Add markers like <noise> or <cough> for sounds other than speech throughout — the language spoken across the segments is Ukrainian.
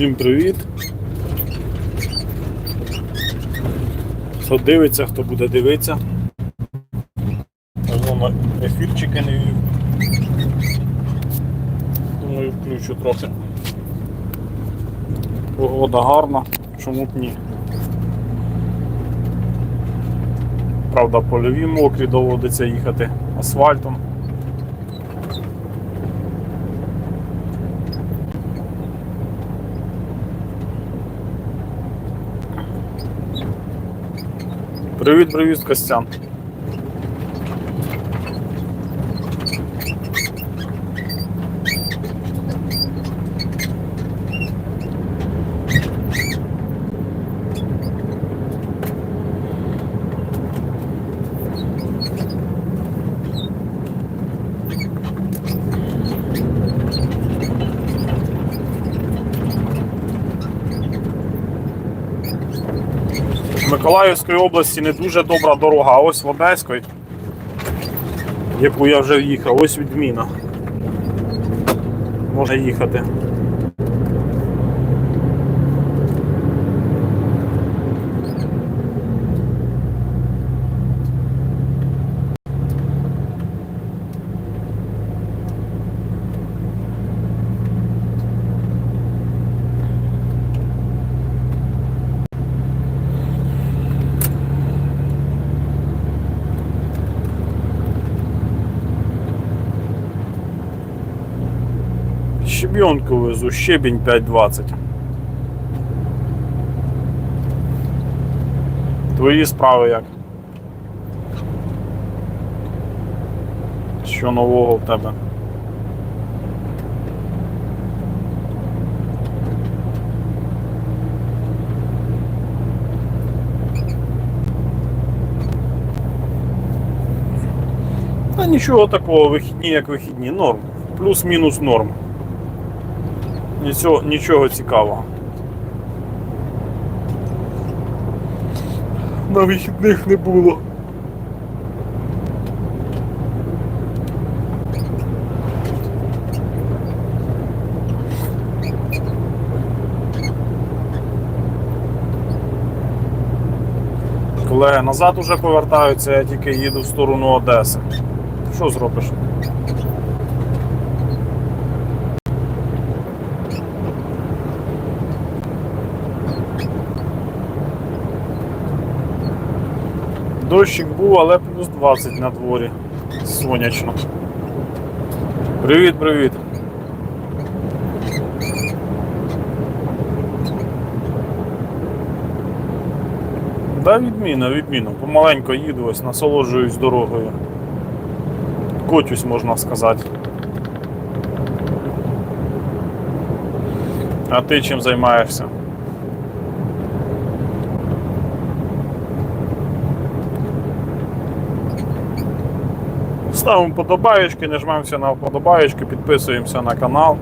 Всім привіт. Хто дивиться, хто буде дивитися. Можливо, ефірчики не вів. Думаю, включу трохи. Погода гарна, чому б ні. Правда, польові мокрі доводиться їхати асфальтом. Привіт, привіт, Костян. В Миколаївській області не дуже добра дорога, а ось в Одеської, яку я вже в'їхав, ось відміна. Може їхати. Щебенку везу, щебінь 5,20. Твої справи як? Що нового в тебе? Та нічого такого, вихідні як вихідні, норм. Плюс-мінус норм. Нічого, нічого цікавого. На вихідних не було. Колеги назад уже повертаються, я тільки їду в сторону Одеси. Що зробиш? Дощик був, але плюс 20 на дворі. Сонячно. Привіт, привіт. Да, відміна, відміна. Помаленько їду, ось насолоджуюсь дорогою. Котюсь, можна сказати. А ти чим займаєшся? Ставимо подобаєчки, нажмемося на вподобаєчки, підписуємося на канал.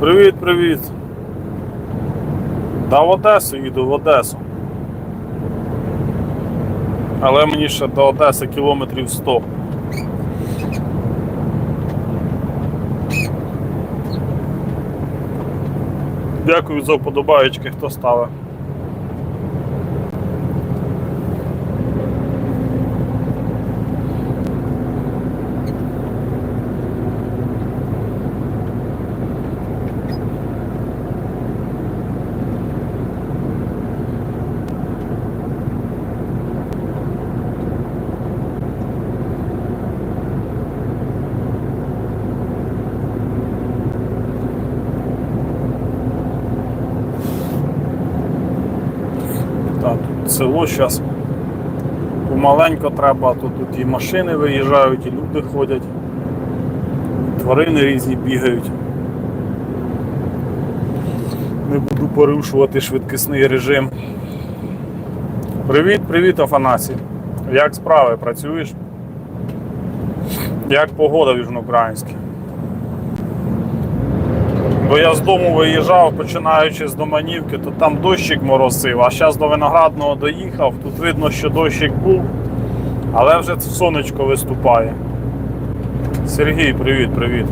Привіт, привіт. Та в Одесу їду, в Одесу. Але мені ще до Одеси кілометрів 100. Дякую за вподобаючки, хто ставив. Село зараз Помаленько треба, то тут і машини виїжджають, і люди ходять, тварини різні бігають. Не буду порушувати швидкісний режим. Привіт, привіт, Афанасій. Як справи? Працюєш? Як погода в Южноукраїнській? Бо я з дому виїжджав, починаючи з Доманівки, то там дощик моросив, а зараз до Виноградного доїхав. Тут видно, що дощик був, але вже сонечко виступає. Сергій, привіт, привіт.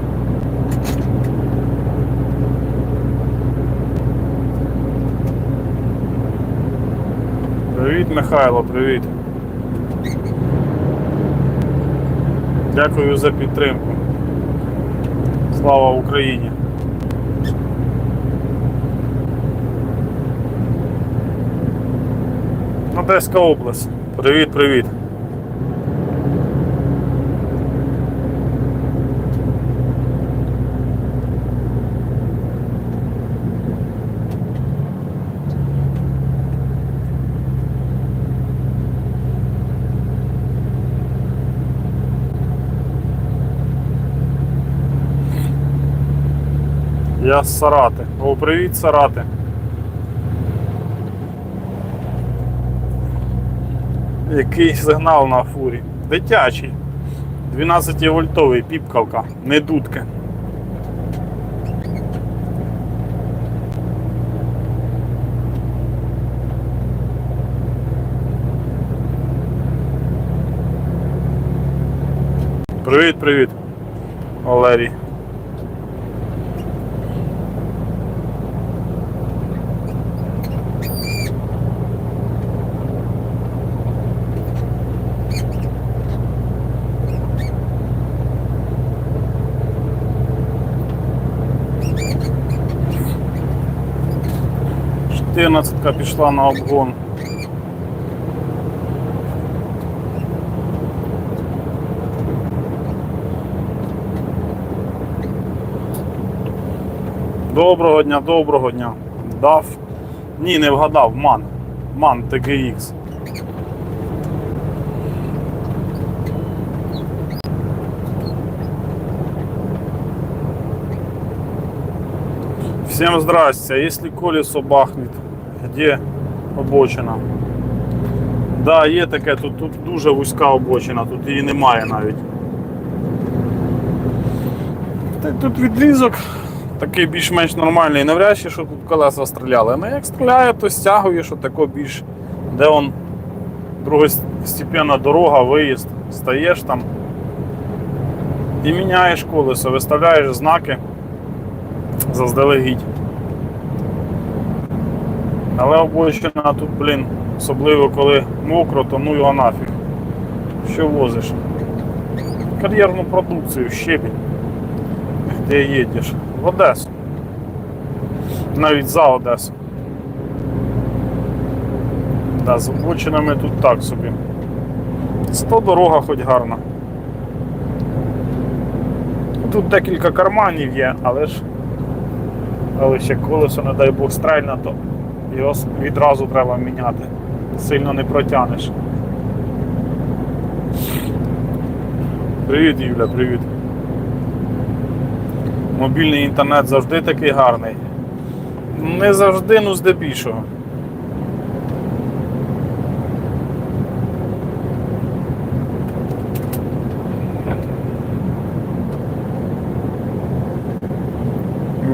Привіт, Михайло, привіт. Дякую за підтримку. Слава Україні! Одеська область. Привіт, привіт. Я з Сарати. О, привіт, Сарати. Який сигнал на фурі? Дитячий. 12 вольтовий піпкалка, не дудки. Привіт, привіт, Валерій. Чотирнадцятка пішла на обгон. Доброго дня, доброго дня. Дав. Ні, не вгадав, ман. Ман TGX. Всем здрасте. Если колесо бахнет, где обочина? Да, є таке, тут, тут дуже вузька обочина, тут її немає навіть. Тут відрізок такий більш-менш нормальний. Навряд чи, що тут колеса стріляли. Ну як стріляє, то стягує, що тако більш, де он другостепенна дорога, виїзд, стаєш там і міняєш колесо, виставляєш знаки заздалегідь. Але обочина тут, блін, особливо коли мокро, то ну його нафіг. Що возиш? Кар'єрну продукцію, щебінь. Де їдеш? В Одесу. Навіть за Одесу. Да, з обочинами тут так собі. Сто дорога хоч гарна. Тут декілька карманів є, але ж але ще колесо, не дай Бог, стрельне, то його відразу треба міняти. Сильно не протягнеш. Привіт, Юля, привіт. Мобільний інтернет завжди такий гарний. Не завжди, ну здебільшого.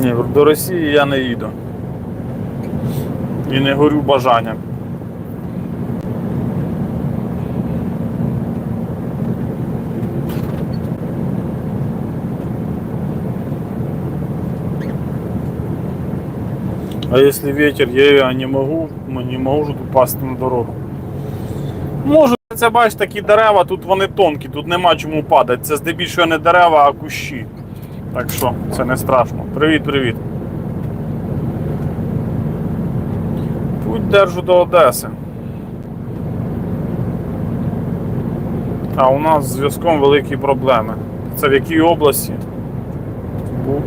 Ні, до Росії я не їду. І не горю бажанням. А если ветер, я не могу, ну, не можу упасти на дорогу. Можу, це бачиш такі дерева, тут вони тонкі, тут нема чому падати. Це здебільшого не дерева, а кущі. Так що це не страшно. Привіт, Путь держу до Одеси. А у нас з зв'язком великі проблеми. Це в якій області? Бу-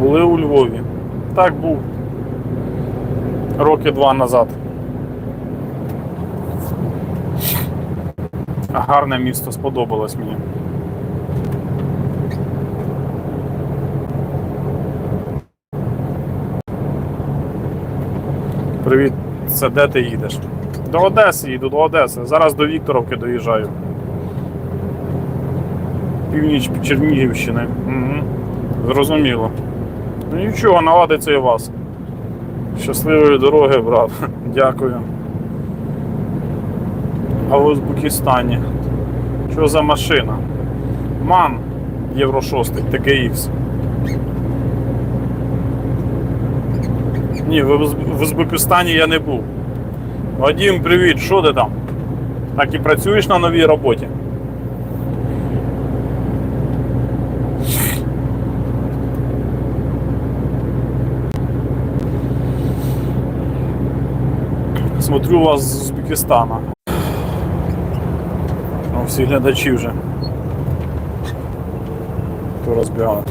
Були у Львові. Так був. Роки два назад. Гарне місто сподобалось мені. Привіт, це де ти їдеш? До Одеси їду, до Одеси. Зараз до Вікторовки доїжджаю. Північ Чернігівщини. Угу. Зрозуміло. Ну нічого, наладиться і вас. Щасливої дороги, брат. <laughs> Дякую. А в Узбекистані. Що за машина? Ман Євро 6, ТКХ. Ні, в Узбекистані я не був. Вадим, привіт, що ти там? Так і працюєш на новій роботі? Смотрю вас з Узбекистана. Всі глядачі вже. Хто розбігає.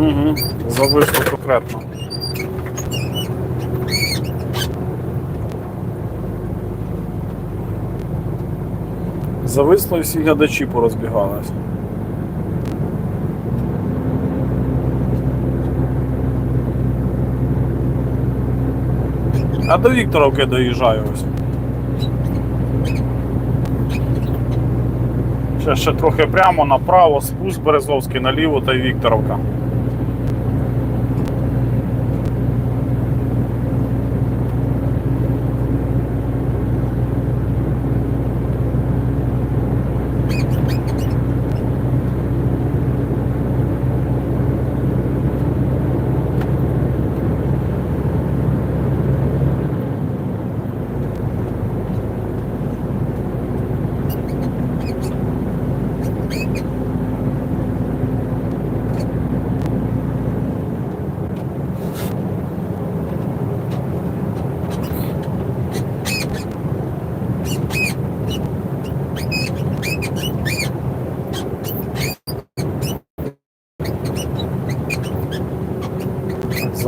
Угу, зависло конкретно. Зависло і всі глядачі порозбігалися. А до Вікторовки доїжджаю ось. Ще, ще трохи прямо направо, спуск Березовський, наліво та й Вікторовка.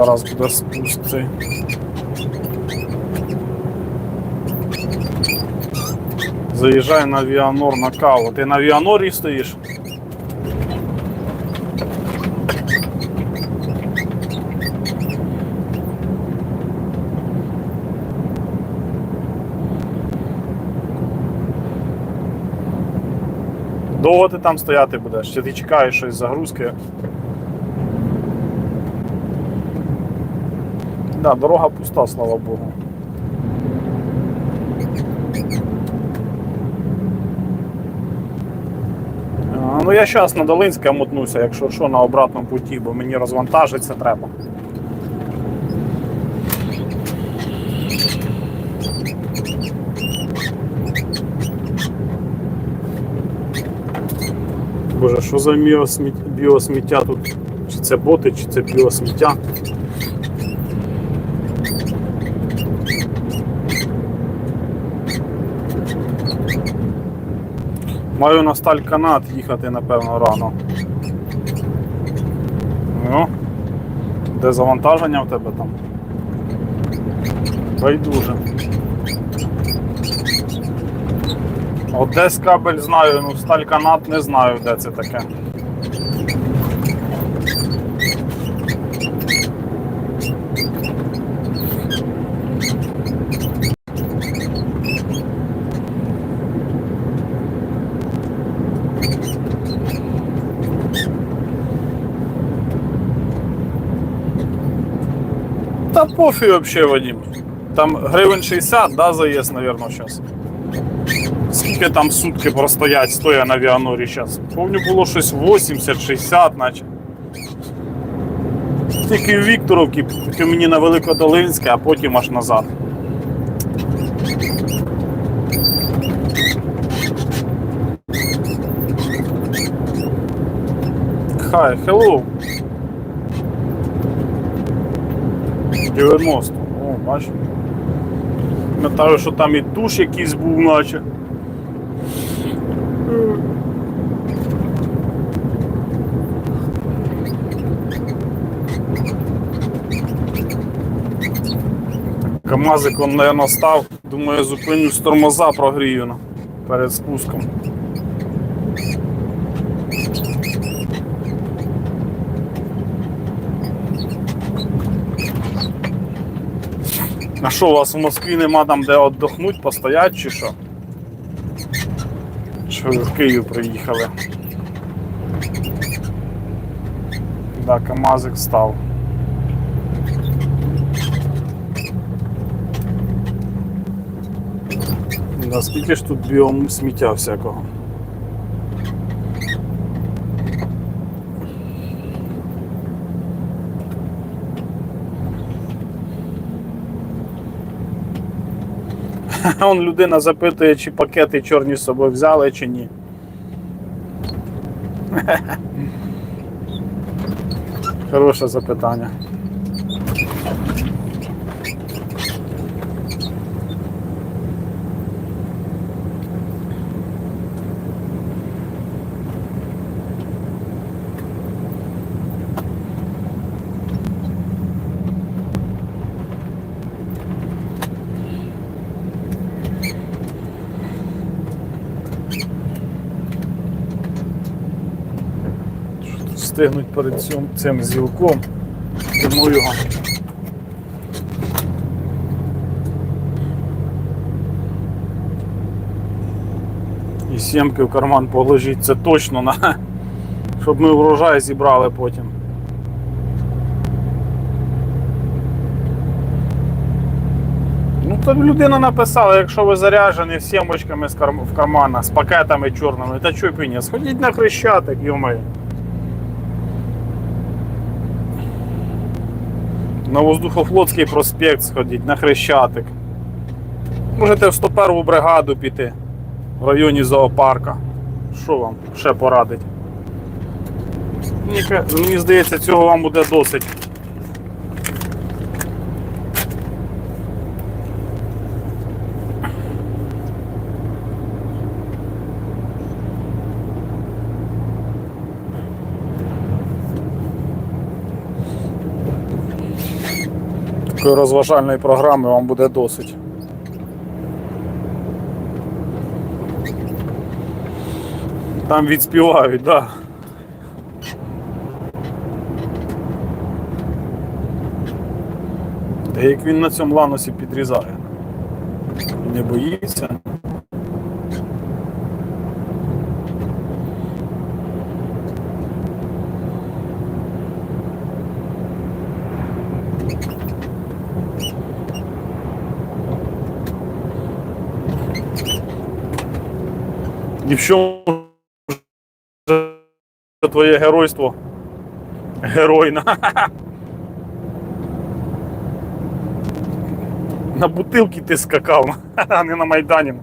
Зараз буде спуск. Заїжджай на Віанор на каву. Ти на Віанорі стоїш? Довго ти там стояти будеш? Чи ти чекаєш щось загрузки? Да, дорога пуста, слава Богу. Ну я зараз на Долинське мотнуся, якщо що, на обратному путі, бо мені розвантажитися треба. Боже, що за біосміття тут? Чи це боти, чи це біосміття? Маю на сталь канат їхати, напевно, рано. Ну, де завантаження в тебе там? Байдуже. От десь кабель знаю, ну стальканат не знаю, де це таке. Пофіг вообще, Вадим. Там гривень 60, да, заїзд, наверное, сейчас. Скільки там сутки простоять, стоя на Віанорі зараз? Помню, було щось 80-60, наче. Тільки в Вікторовці, тільки мені на Великодолинське, а потім аж назад. Хай, hello. 90. О, бачиш. Пам'ятаю, що там і туш якийсь був наче. Камазик он, наверное, став, думаю, зупинюсь тормоза прогрію ну, перед спуском. А що, у вас в Москві нема там де віддохнуть, постоять чи що? Що ви в Київ приїхали? Да, КамАЗик став. Да, скільки ж тут біом сміття всякого. <laughs> Он людина запитує, чи пакети чорні з собою взяли, чи ні. <laughs> Хороше запитання. Встигнуть перед цим, цим зілком. Тому його. І сімки в карман положіть, це точно на. <laughs> Щоб ми врожай зібрали потім. Ну, то людина написала, якщо ви заряджені з сімочками в карманах, з пакетами чорними, та чого піня, сходіть на хрещатик, йомаю. На воздухофлотський проспект сходіть, на Хрещатик. Можете в 101 бригаду піти в районі зоопарка. Що вам ще порадить? Мені, здається, цього вам буде досить. Такої розважальної програми вам буде досить. Там відспівають. Да. Та як він на цьому ланосі підрізає. Не боїться. І в чому твоє геройство? Геройна. <laughs> На бутилки ти скакав, <laughs> а не на Майдані.